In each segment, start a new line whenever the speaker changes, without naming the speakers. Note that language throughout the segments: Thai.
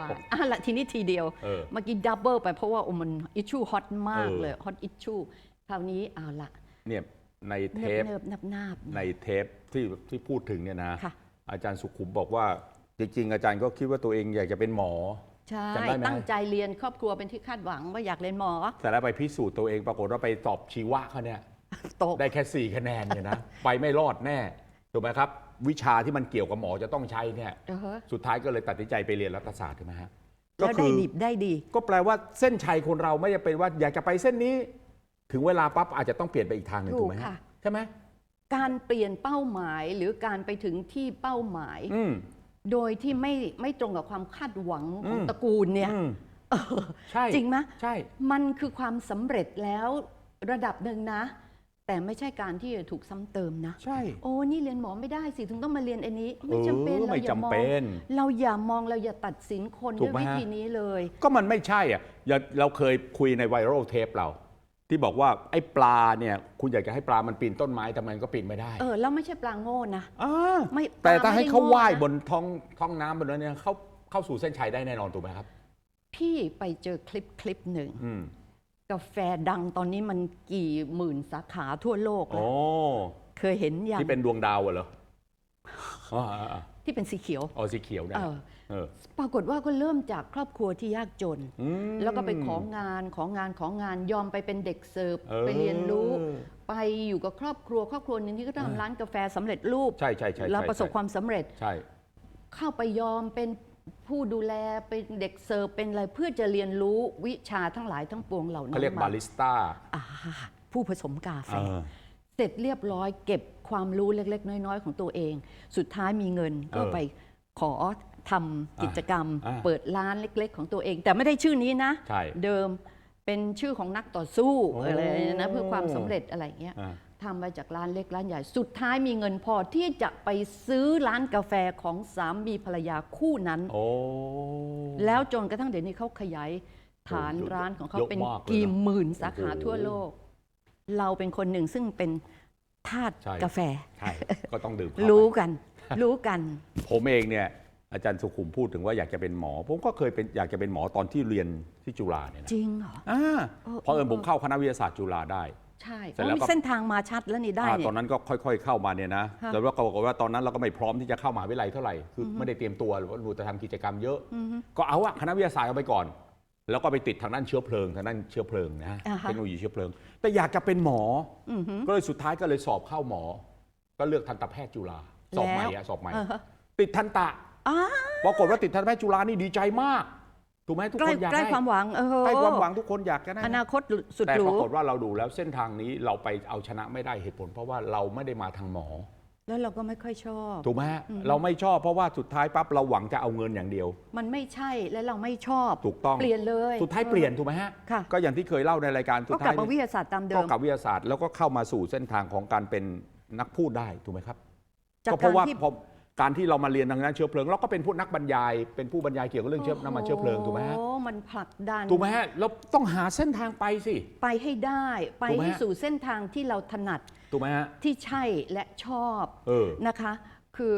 วานอะละทีนี้ทีเดียว
เออ
เมื่อกี้ดับเบิลไปเพราะว่าโอ้มันอิชชูฮอตมาก
เออ
เลยฮอตอิชชูคราวนี้เอาละ
เนี่ยในเท
เนิบ
ป
เนิบนับนาบ
ในเทปที่ที่พูดถึงเนี่ยนะ
ค่ะ
อาจารย์สุขุมบอกว่าจริงๆ อาจารย์ก็คิดว่าตัวเองอยากจะเป็นหมอ
ใช่
จำได้ไหม
ตั้งใจเรียนครอบครัวเป็นที่คาดหวังว่าอยากเรียนหมอ
แต่แล้วไปพิสูจน์ตัวเองปรากฏว่าไปสอบชีวะเขาเนี่ย
ตก
ได้แค่ 4 คะแนนเนี่ยนะ ไปไม่รอดแน่ ถูกไหมครับ วิชาที่มันเกี่ยวกับหมอจะต้องใช้เนี่ย
เออฮะ
สุดท้ายก็เลยตัดสินใจไปเรียนรัฐศาสตร์ถูกไหมฮะ
แล้วได้ดีได้ดี
ก็แปลว่าเส้นชัยคนเราไม่จะเป็นว่าอยากจะไปเส้นนี้ ถึงเวลาปั๊บอาจจะต้องเปลี่ยนไปอีกทางหนึ่ง
ถู
ถู
ก
กไหมฮะ
ค่ะ
ใช่ไหม
การเปลี่ยนเป้าหมายหรือการไปถึงที่เป้าหมาย
อืม
โดยที่ไม่ไม่ตรงกับความคาดหวังของ
อืม
ตระกูลเนี่ย
อืม
เออ
ใช่
จริงไหม
ใช่
มันคือความสำเร็จแล้วระดับหนึ่งนะ แต่ไม่ใช่การที่จะถูกซ้ำเติมนะ
ใช่
โอ้นี่เรียนหมอไม่ได้สิถึงต้องมาเรียนอันนี้ ไม่จำเป็น
เออ
เรา
ไม่
อย่ามอง
จำเป็น
เราอย่ามองเราอย่าตัดสินคน
ถู
ด้ว
ก
ย
ไหม
วิ
ฮะ
ธีนี้เลย
ก็มันไม่ใช่อะอย่าเราเคยคุยในไวรัลเทปเรา ที่บอกว่าไอ้ปลาเนี่ย คุณอยากจะให้ปลามันปีนต้นไม้ทำไมมันก็ปีนไม่ได้
เออแล้วไม่ใช่ปลาโง่นะ
อ่า
ไม่
แต่
ปล
ถ้าให้
ไม่ได้
เขา
โง่
ว่าย
นะ
บนท้องท้องน้ำบนนั้นเนี่ยเขาเข้าสู่เส้นชัยได้แน่นอนถูกไหมครับ
พี่ไปเจอคลิปคลิปหนึ่ง
อืม
กาแฟดังตอนนี้มันกี่หมื่นสาขาทั่วโลกแล้
โอ้
วเคยเห็นยัง
ที่เป็นดวงดาวอะเหรออ๋ออ่าอ่า
ที่เป็นสีเขียว
อ๋อสีเขียวเนี่ย
เออ
เออ
ปรากฏว่าก็เริ่มจากครอบครัวที่ยากจน
อืม
แล้วก็ไปของงานของงานของงานยอมไปเป็นเด็กเสิร์ฟ
เออ
ไปเรียนรู้ ไปอยู่กับครอบครัว ครอบครัวหนึ่งที่ก็ทำร้านกาแฟสำเร็จรูป
ใช่ใช่ใช่
แล้ว
ใช่
ประสบความสำเร็จ
ใช่
เข้าไปยอมเป็น ผู้ดูแลเป็นเด็กเสิร์ฟเป็นอะไรเพื่อจะเรียนรู้วิชาทั้งหลายทั้งปวงเหล่านั้น
เขาเรียก
ม
บาริสต้า
อ่าผู้ผสมกาแฟ
เออ
เสร็จเรียบร้อยเก็บความรู้เล็ก ๆ น้อย ๆ ของตัวเอง สุดท้ายมีเงินก็
เออ
ไปขอทำกิจกรรม
อ่า
เปิดร้านเล็ก ๆ ของตัวเอง แต่ไม่ได้ชื่อนี้นะ
ใช่
เดิมเป็นชื่อของนักต่อสู้
โอ้
อะไรนะเพื่อความสำเร็จอะไรเงี้ย
อ่า
ทำมาจากร้านเล็กร้านใหญ่ สุดท้ายมีเงินพอที่จะไปซื้อร้านกาแฟของสามีภรรยาคู่นั้น
โอ้
แล้วจนกระทั่งเดี๋ยวนี้เขาขยายฐาน
โอ้เยอะ
ร้านของเขา
เยอะ
เป็น
มากเลยนะ
กี่หมื่นสาขา
โอ้โห
ทั่วโลก เราเป็นคนหนึ่งซึ่งเป็นทาส
ใช่
กาแฟ
ใช่ ก็ต้องดื่มเข้าไป
รู้กัน รู้กัน
ผมเองเนี่ยอาจารย์สุขุมพูดถึงว่าอยากจะเป็นหมอ ผมก็เคยเป็นอยากจะเป็นหมอตอนที่เรียนที่จุฬาเนี่ยนะ
จริงเหรอ
อ่า
เออ
เพราะเอิญ
เออ
ผมเข้าคณะวิทยาศาสตร์จุฬาได้
ใช่
เสร็จแล้ว
อ๋อ
ก็
มีเส้นทางมาชัดแล้วนี่ได้
อ่า
เนี่ย
ตอนนั้นก็ค่อย ๆ เข้ามาเนี่ยนะ
ค่ะ
แล้วก็ปรากฏว่าตอนนั้นเราก็ไม่พร้อมที่จะเข้ามหาวิทยาลัยเท่าไหร่ คืออไม่ได้เตรียมตัวหรือว่าหนูจะทำกิจกรรมเยอะ
อือฮึ
ก็เอาอะคณะวิทยาศาสตร์เอาไปก่อน แล้วก็ไปติดทางด้านเชื้อเพลิงทางด้านเชื้อเพลิงนะฮะ
อ่าฮะ
เทคโนโลยีเชื้อเพลิง แต่อยากจะเป็นหมอ
อือฮึ
ก็เลยสุดท้ายก็เลยสอบเข้าหมอ ก็เลือกทันตแพทย์จุฬาสอบใหม่
แล้ว
อะสอบใหม่
เออฮะ
ติดทันตะ
อ้า
ปรากฏว่าติดทันตแพทย์จุฬานี่ดีใจมาก ถูกไหมทุก
ใกล้
คนอยาก
ใกล้
ได้
ความหวังเออ
ใกล้ความหวังทุกคนอยากจะได้
อนาคตสุด
แต่
หรู
ปรากฏว่าเราดูแล้วเส้นทางนี้เราไปเอาชนะไม่ได้เหตุผล เพราะว่าเราไม่ได้มาทางหมอ
แล้วเราก็ไม่ค่อยชอบ
ถูกไหมฮะเราไม่ชอบเพราะว่าสุดท้ายปั๊บเราหวังจะเอาเงินอย่างเดียว
มันไม่ใช่และเราไม่ชอบ
ถูกต้อง
เปลี่ยนเลย
สุดท้ายเปลี่ยนถูกไหมฮะ
ค่ะ
ก็อย่างที่เคยเล่าในรายการสุ
ก็
ด
กลั
ท้า
บ
ย
มาวิ
เนี่ย
ทยาศาสตร์ตามเดิ
ก็
ม
กลับวิทยาศาสตร์แล้วก็เข้ามาสู่เส้นทางของการเป็นนักพูดได้ถูกไหมครับ
จาก
ก็เพราะว่า
การที่
พอ การที่เรามาเรียนทางด้านเชื้อเพลิงเราก็เป็นผู้นักบรรยาย เป็นผู้บรรยายเกี่ยวกับเรื่องเชื้อน้ำมันเชื้อเพลิงถูกไหมฮะ
โอ้มันผลักดัน
ถูกไหมฮะเราต้องหาเส้นทางไปสิ
ไปให้ได้ ไป
ถูกไหม
ให้
ฮะ
สู่เส้นทางที่เราถนัด
ถูกไหมฮะ
ที่ใช่และชอบ
เออ
นะคะ คือ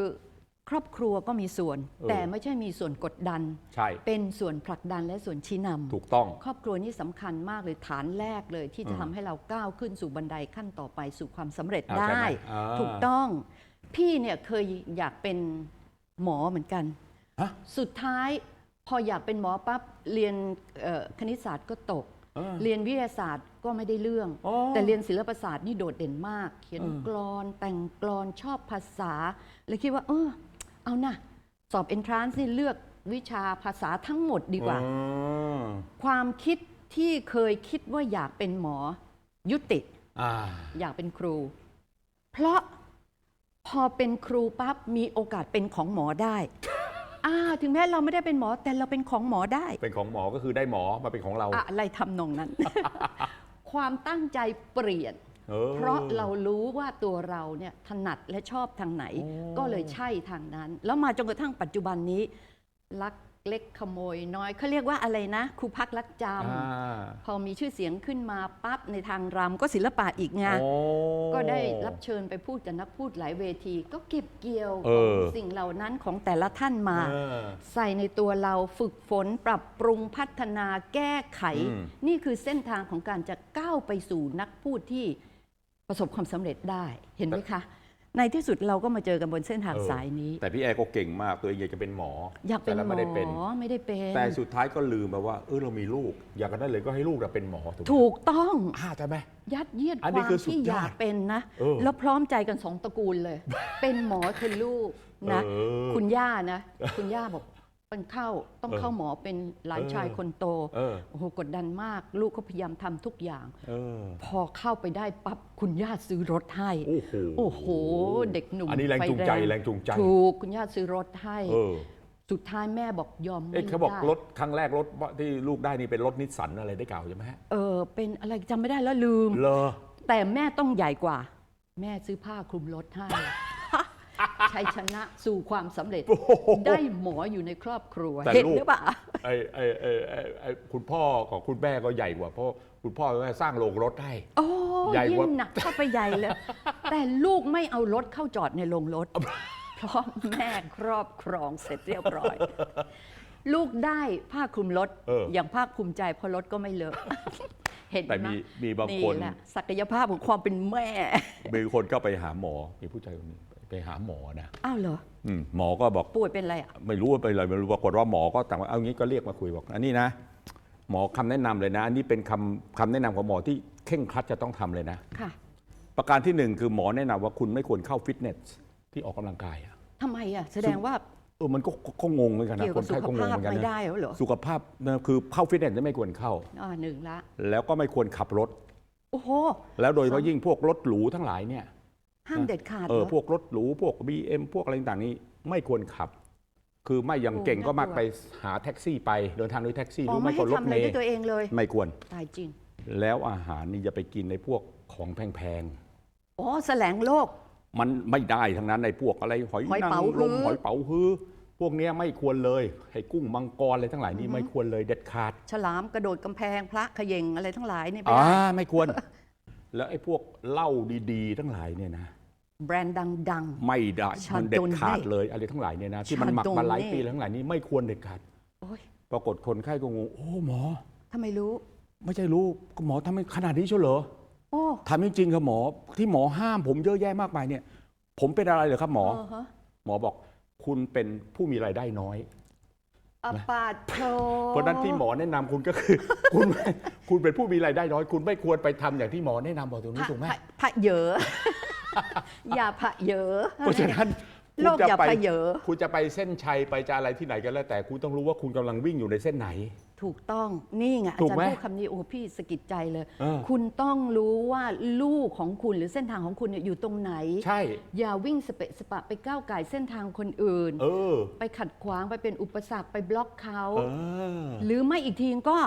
ครอบครัวก็มีส่วน
เออ
แต่ไม่ใช่มีส่วนกดดัน
ใช่
เป็นส่วนผลักดันและส่วนชี้นำ
ถูกต้อง
ครอบครัวนี่สำคัญมากเลยฐานแรกเลยที่จะ
อืม
ทำให้เราก้าวขึ้นสู่บันไดขั้นต่อไปสู่ความสำเร็จ
อ่าใช่
ได้
ไหมอ่า
ถูกต้อง พี่เนี่ยเคยอยากเป็นหมอเหมือนกัน
ฮะ
สุดท้ายพออยากเป็นหมอปั๊บเรียนเอ่อคณิตศาสตร์ก็ตก
เออ
เรียนวิทยาศาสตร์ก็ไม่ได้เรื่อง
อ๋อ
แต่เรียนศิลปศาสตร์นี่โดดเด่นมาก เขียน
เออ ก
ลอนแต่งกลอนชอบภาษาเลยคิดว่าเออเอานะสอบเอนทรานซ์นี่เลือกวิชาภาษาทั้งหมดดีกว่า
อืม
ความคิดที่เคยคิดว่าอยากเป็นหมอยุติ
อ่า
อยากเป็นครู เพราะ พอเป็นครูปั๊บมีโอกาสเป็นของหมอได้อ่าถึงแม้เราไม่ได้เป็นหมอแต่เราเป็นของหมอได้
เป็นของหมอก็คือได้หมอมาเป็นของเรา
อะไรทำนองนั้น ความตั้งใจเปลี่ยน
ออ
เพราะเรารู้ว่าตัวเราเนี่ยถนัดและชอบทางไหน
โอ้
ก็เลยใช่ทางนั้น แล้วมาจนกระทั่งปัจจุบันนี้ รัก เล็กขโมยน้อยเขาเรียกว่าอะไรนะครูพักรักจ
อ่าำ
พอมีชื่อเสียงขึ้นมาปั๊บในทางรำก็ศิลปะอีกไง
โอ้
ก็ได้รับเชิญไปพูดกับนักพูดหลายเวที ก็เก็บเกี่ยว
เอ
ของ
อ
สิ่งเหล่านั้นของแต่ละท่านมา
เออ
ใส่ในตัวเราฝึกฝนปรับปรุงพัฒนาแก้ไข
อืม
นี่คือเส้นทางของการจะก้าวไปสู่นักพูดที่ประสบความสำเร็จได้เห็นไหมคะ ในที่สุดเราก็มาเจอกันบนเส้นทาง
เออ
สายนี้
แต่พี่แอร์ก็เก่งมากตัวเองอยากจะเป็นหมอ
อยากเป็น
แต่
หม
ไม่ได้เป็น
อไม่ได้เป็น
แต่สุดท้ายก็ลืมไปว่าเออเรามีลูก อยากกันได้เลยก็ให้ลูกเราเป็นหมอถูกไหม
ถูกต้อง
อ่าใช่ไหม
ยัดเยียด
อัน
ค
นี้
วาม
คือสุด
ที่
ยอด
อยากเป็นนะ
เออ
แล้วพร้อมใจกันสองตระกูลเลย เป็นหมอคือลูกนะ
เออ
คุณย่านะ คุณย่าบอก เป็นเข้าต้อง
เออ
เข้าหมอเป็นหลาน
เออ
ชายคนโต
เออ
โอ้โหกดดันมาก ลูกก็พยายามทำทุกอย่าง
เออ
พอเข้าไปได้ปั๊บคุณย่าซื้อรถให้
โอ้โห
โอ้โหเด็กหนุ่ม
อันนี้แรง
ไฟ
จูงใจแรงจูงใจ
ถูกคุณย่าซื้อรถให้
เออ
สุดท้ายแม่บอกยอม
เอ๊ะ
ไม่
เขาบอก
ได้
รถครั้งแรกรถที่ลูกได้นี่เป็นรถนิสสันอะไรได้กล่าวใช่ไหมฮะ
เออเป็นอะไรจำไม่ได้แล้วลืม
เลอ
แต่แม่ต้องใหญ่กว่า แม่ซื้อผ้าคลุมรถให้ ชัยชนะสู่ความสำเร็จได้หมออยู่ในครอบครัว
แต่
เห็น
ลูก
หรือเปล่า
ไอ้ไอ้ไอ้ไอ้ไอ้คุณพ่อของคุณแม่ก็ใหญ่กว่าเพราะคุณพ่อแม่สร้างโรงรถให้
โอ้
ใหญ่ก
ยิ่
ว่า
งหนักเข้าไปใหญ่เลย แต่ลูกไม่เอารถเข้าจอดในโรงรถ เพราะแม่ครอบครองเสร็จเรียบร้อย ลูกได้ผ้าคลุมรถ
เออ
อย่างภาคภูมิใจเพราะรถก็ไม่เลอะ เห็นไห
แต่มีมีบางคน
แหละศักยภาพของความเป็นแม่
มีคนก็ไปหาหมอมีผู้ชายคนหนึง ไปหาหมอนะ
อ้าวเหรอ
อืมหมอก็บอก
ป่วยเป็นอะไรอะ
ไม่รู้ว่าเป็นอะไรไม่รู้ปรากฏว่าหมอก็ต่างว่าเอางี้ก็เรียกมาคุยบอกอันนี้นะ หมอคำแนะนำเลยนะอันนี้เป็นคำคำแนะนำของหมอที่เข่งครัดจะต้องทำเลยนะ
ค่ะ
ประการที่หนึ่งคือหมอแนะนำว่าคุณไม่ควรเข้าฟิตเนสที่ออกกำลังกายอะ
ทำไมอะแสดงว่า
เออมันก็ก็ก็งงเหมือนกันนะ
เกี่ยว
ค
กับ
น
สุ
ไข้
ข
ก็งง
ภา
เห
พ
มือนกัน
ไม่
นะ
ได้เหรอเหรอ
สุขภาพนะคือเข้าฟิตเนสไม่ควรเข้า
อ่าหนึ่งละ
แล้วก็ไม่ควรขับรถ
โอ้โห
แล้วโดยเฉพาะยิ่งพวกรถหรูทั้งหลายเนี่ย
ห้ามเด็ดขาด
เอ
เหร
อ
อ
พวกรถหรูพวก BM พวกอะไรต่างๆนี้ไม่ควรขับ คือไม่อยัง
โอ้
เก่งก็
น่ากลัว
มักไปหาแท็กซี่ไปเดินทางด้วยแท็กซี่ห
อ๋
รืออ
ไม่
ไม่
ให้
ก็รถ
ทำอะ
เม
ไรด้วย
ล์
ตัวเองเลย
ไม่ควร
ตายจริง
แล้วอาหารนี่จะไปกินในพวกของแพง
อ๋อแสลงโลก
ๆมันไม่ได้ทั้งนั้นในพวกอะไรหอย
หอย
นาง
เป๋ารฮื้
ม
อ
หอยเป๋าฮื้อพวกเนี้ยไม่ควรเลยให้กุ้งมังกรอะไรทั้งหลายนี่ไม่ควรเลยเด็ดขาด
ฉลามกระโดดกำแพงพระเขย่งอะไรทั้งหลายเนี่ยไป
อ่า
ได้
ไม่ควร แล้วไอ้พวกเหล้าดีๆ ทั้งหลายเนี่ยนะ
แบรนด์ดัง
ไม่ได้
ชา
มันเด็ดขาด
โดเน่
เลยอะไรทั้งหลายเนี่ยนะที่มันหมักมาหลายปีแล้วทั้งหลายนี้ไม่ควรเด็ดขาด
ๆโอ้ย
ปรากฏคนไข้ก็งงโอ้หมอ
ทำไมรู้
ไม่ใช่รู้ก็หมอทำไมขนาดนี้เชียวเหรอ
โอ้
ทำจริงๆครับหมอที่หมอห้ามผมเยอะแยะมากมายเนี่ย ผมเป็นอะไรเหรอครับหมอ
เฮะ
หมอบอกคุณเป็นผู้มีรายได้น้อย
อปาดโท
เพราะฉะนั้นที่หมอแนะนำคุณก็คือ คุณคุณเป็นผู้มีรายได้น้อย คุณไม่ควรไปทำอย่างที่หมอแนะนำบอกตรงนี้ถูกไหม
พระพระเหยออย่าพระเหยอ
เพราะฉะนั้น
โลก
คุณจะ
อย่า
ไป
พระเหยอ
คุณจะไปเส้นชัยไปจะอะไรที่ไหนกันแล้วแต่คุณต้องรู้ว่าคุณกำลังวิ่งอยู่ในเส้นไหน
ถูกต้องนี่ไงอา
ถูก
จาร
ไหม
ย์พูดคำนี้โอ้พี่สะกิดใจเลย
เออ
คุณต้องรู้ว่าลูกของคุณหรือเส้นทางของคุณเนี่ยอยู่ตรงไหน
ใช่
อย่าวิ่งสเปะสปะไปก้าวไก่เส้นทางคนอื่น
เออ
ไปขัดขวางไปเป็นอุปสรรคไปบล็อกเขา
เออ
หรือไม่อีกทีก็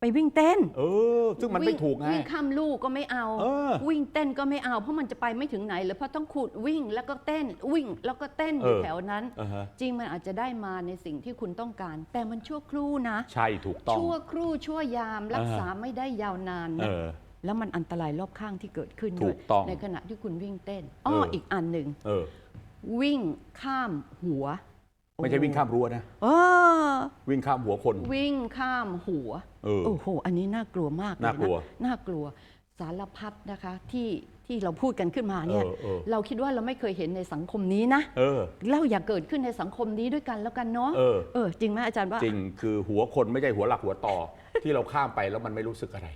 ไปวิ่งเต้น
เออ ซึ่งมันไม่
วิ่
ถูกไง
วิ่งข้ามลูกก็ไม่เอา
เออ
วิ่งเต้นก็ไม่เอา เพราะมันจะไปไม่ถึงไหนเลยเพราะต้องขูดวิ่งแล้วก็เต้นวิ่งแล้วก็เต้นอยู่
เออ
แถวนั้น
อ่าฮะ
จริงมันอาจจะได้มาในสิ่งที่คุณต้องการ แต่มันชั่วครู่นะ
ใช่ถูกต้อง
ชั่วครู่ชั่วยามรักษาไม่ได้ยาวนาน
เอ
นะ
อ
แล้วมันอันตรายรอบข้างที่เกิดขึ้น
ถู
ด้วย
กต้อง
ในขณะที่คุณวิ่งเต้นอ้อ
เอออี
อีกอันหนึ่ง
เออ
วิ่งข้ามหัว
ไม่ใช่วิ่งข้ามรั้วนะ
เออ
วิ่งข้ามหัวคน
วิ่งข้ามหัว
เออ
โอ้โหอันนี้น่ากลัวมากเลยะ
น่ากลัว
น่ากลัวสารพัดนะคะที่ที่เราพูดกันขึ้นมาเนี่ย
เออเออ
เราคิดว่าเราไม่เคยเห็นในสังคมนี้นะ
เออ
เราอย่าเกิดขึ้นในสังคมนี้ด้วยกันแล้วกันเนาะ
เออ
เออจริงไหมอาจารย์ว่า
จริงคือหัวคนไม่ใช่หัวหลักหัวต่อ ที่เราข้ามไปแล้วมันไม่รู้สึกอะไร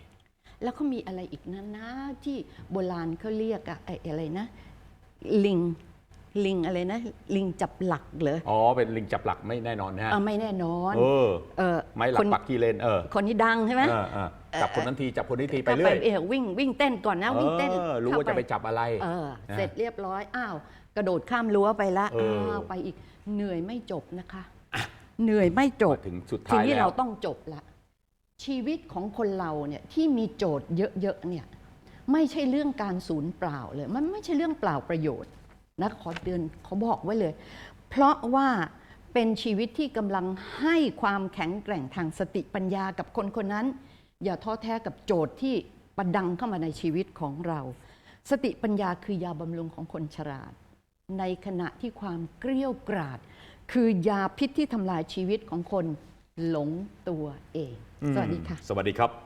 แล้วเขามีอะไรอีกนะนะที่โบราณเขาเรียกอะไอ้อะไรนะ ลิง ลิงอะไรนะ ลิงจับหลักเหรอ
อ๋อเป็นลิงจับหลักไม่แน่นอนนะฮะ
เออไม่แน่นอน
เออ
เออ
ไม่หลั
ค
ก
น
ปักกีเลนเออ
คนนี้ดังใช่ไหม
เออเออจับคนนั้นทีจับคนนี้ทีไป
ก็
เรื่อย
เออวิ่งวิ่งเต้นก่อนนะวิ่งเต้น
ออรู้ว่า
เข้
จะไปจับอะไร
เออ
นะ
เสร็จเรียบร้อยอ้าวกระโดดข้ามรั้วไปละ
เอออ้
อ้าวไปอีกเหนื่อยไม่จบนะคะ เหนื่อยไม่จบ
ถึงสุด
ที
ท้าย
นี้
แล้
เรา
ว
ต้องจบละชีวิตของคนเราเนี่ยที่มีโจทย์เยอะๆเนี่ยไม่ใช่เรื่องการสูญเปล่าเลย มันไม่ใช่เรื่องเปล่าประโยชน์ นะขอเตือนขอบอกไว้เลย เพราะว่าเป็นชีวิตที่กำลังให้ความแข็งแกร่งทางสติปัญญากับคนคนนั้น อย่าท้อแท้กับโจทย์ที่ประดังเข้ามาในชีวิตของเรา สติปัญญาคือยาบำรุงของคนฉลาด ในขณะที่ความเกลี้ยวกราด คือยาพิษที่ทำลายชีวิตของคนหลงตัวเอง สวัสดีค่ะ
สวัสดีครับ